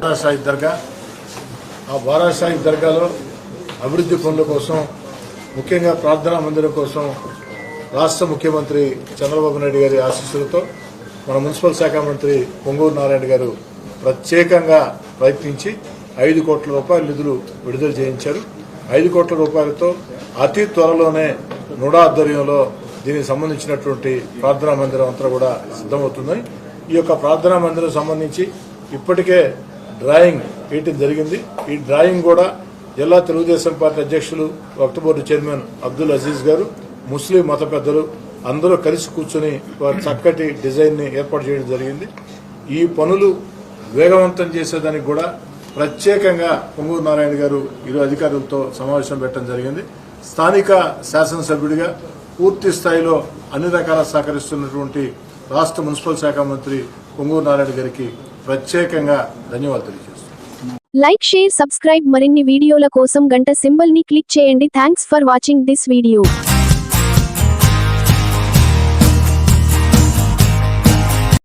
బారాసాయి దర్గా. ఆ బారాసాయి దర్గాలో అభివృద్ధి పనుల కోసం ముఖ్యంగా ప్రార్థనా మందిరం కోసం రాష్ట్ర ముఖ్యమంత్రి చంద్రబాబు నాయుడు గారి ఆశీస్సులతో మన మున్సిపల్ శాఖ మంత్రి పొంగూరు నారాయణ గారు ప్రత్యేకంగా ప్రయత్నించి ఐదు కోట్ల రూపాయల నిధులు విడుదల చేయించారు. ఐదు కోట్ల రూపాయలతో అతి త్వరలోనే నుడా ఆధ్వర్యంలో దీనికి సంబంధించినటువంటి ప్రార్థనా మందిరం అంతా కూడా సిద్ధమవుతుంది. ఈ యొక్క ప్రార్థనా మందిరం సంబంధించి ఇప్పటికే డ్రాయింగ్ వేయటం జరిగింది. ఈ డ్రాయింగ్ కూడా జిల్లా తెలుగుదేశం పార్టీ అధ్యక్షులు వక్త బోర్డు చైర్మన్ అబ్దుల్ అజీజ్ గారు ముస్లిం మత పెద్దలు అందరూ కలిసి కూర్చుని వారి చక్కటి డిజైన్ని ఏర్పాటు చేయడం జరిగింది. ఈ పనులు వేగవంతం చేసేదానికి కూడా ప్రత్యేకంగా పొంగూరు నారాయణ గారు ఇరు అధికారులతో సమావేశం పెట్టడం జరిగింది. స్థానిక శాసనసభ్యుడిగా పూర్తి స్థాయిలో అన్ని రకాల సహకరిస్తున్నటువంటి రాష్ట్ర మున్సిపల్ శాఖ మంత్రి పొంగూరు నారాయణ గారికి ప్రత్యేకంగా ధన్యవాదాలు తెలియజేస్తున్నాను లైక్ షేర్ సబ్స్క్రైబ్ మరిన్ని వీడియోల కోసం గంట సింబల్ని క్లిక్ చేయండి. Thanks for watching this video.